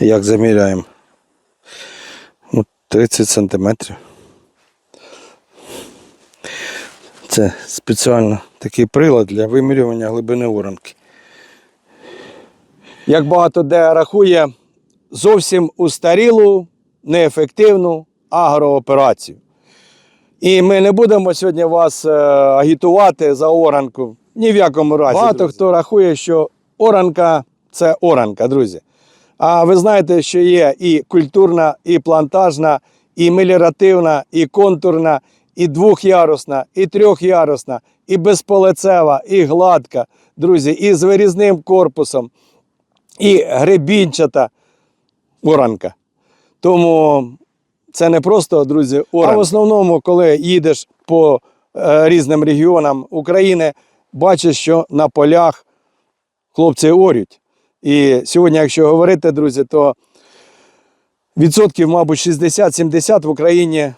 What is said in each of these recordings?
Як заміряємо? Ну, 30 сантиметрів. Це спеціально такий прилад для вимірювання глибини оранки. Як багато де рахує зовсім устарілу, неефективну агрооперацію. І ми не будемо сьогодні вас е, агітувати за оранку. Ні в якому разі. Багато друзі. хто рахує, що оранка це оранка, друзі. А ви знаєте, що є і культурна, і плантажна, і меліоративна, і контурна, і двохярусна, і трьохярусна, і безполицева, і гладка, друзі, і з вирізним корпусом, і гребінчата оранка. Тому це не просто, друзі, оранка. А в основному, коли їдеш по е, різним регіонам України, бачиш, що на полях хлопці орють. І сьогодні, якщо говорити, друзі, то відсотків, мабуть, 60-70 в Україні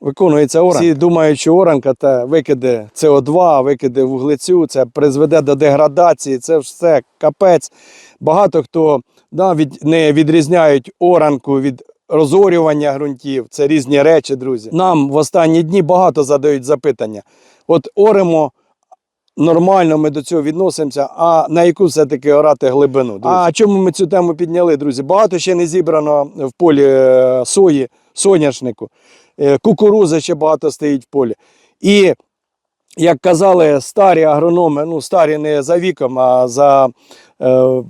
виконується оранка. Всі думають, що оранка це викиди СО2, викиди вуглецю, це призведе до деградації, це все капець. Багато хто да, від, не відрізняють оранку від розорювання ґрунтів. Це різні речі, друзі. Нам в останні дні багато задають запитання. От оремо нормально ми до цього відносимося, а на яку все-таки орати глибину? Друзі? А чому ми цю тему підняли, друзі? Багато ще не зібрано в полі е, сої, соняшнику, Е, кукурузи ще багато стоїть в полі. І як казали старі агрономи, ну старі не за віком, а за е,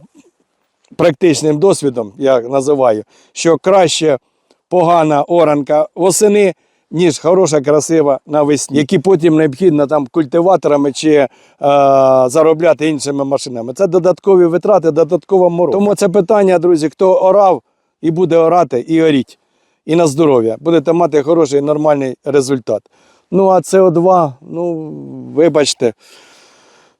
практичним досвідом, я називаю, що краще погана оранка восени, ніж хороша, красива навесні, які потім необхідно там культиваторами чи е, заробляти іншими машинами. Це додаткові витрати, додаткова морока. Тому це питання, друзі, хто орав і буде орати, і оріть. І на здоров'я. Будете мати хороший нормальний результат. Ну, а СО2, ну, вибачте,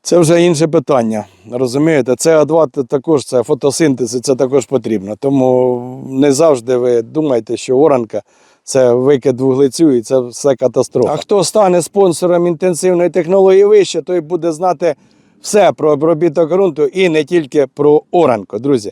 це вже інше питання. Розумієте? СО2 це також це фотосинтез, це також потрібно. Тому не завжди ви думаєте, що оранка це викид вуглецю і це все катастрофа. А хто стане спонсором інтенсивної технології вище, той буде знати все про обробіток ґрунту і не тільки про оранку, друзі.